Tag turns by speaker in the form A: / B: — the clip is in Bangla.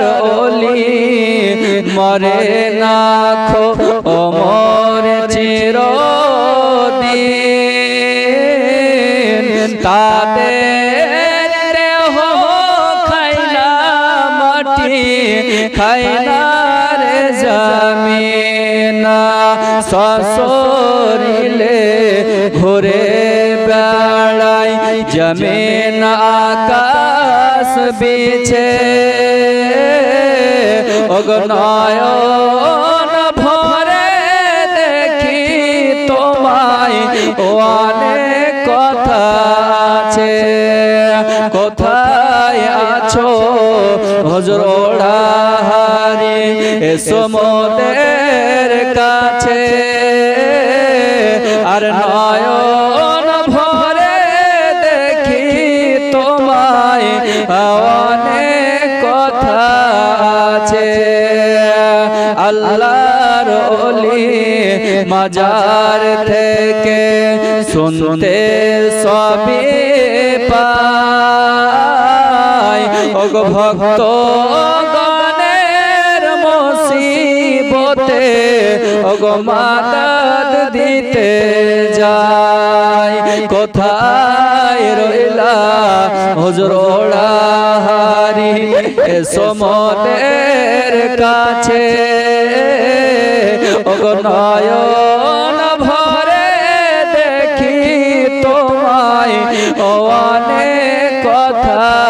A: আল্লাহর ওলি মরে না খো অমর চিরদিন। তাদের খাইলা জামিনা। সসরিলে ঘুরে বেড়াই, জমিন আকাশ বিছে। অগনয়ন ভরে দেখি তোমায়। অনেক কথা আছে, কোথায় আছো? হজরোড়া হারি এসো মোদের কাছে। আর নয়ন ভরে দেখি তোমায়। অনেক কথা আল্লাহর ওলি মাজার থেকে শুনতে সবই পাই। ওগ ভক্ত গণের মুসিবতে, ওগ মাদদ দিতে যায় কোথায় রইলা হুজুরোড়া হারি এসো মোদের কাছে। নয়ন ভরে দেখি তোমায়। অনেক কথা।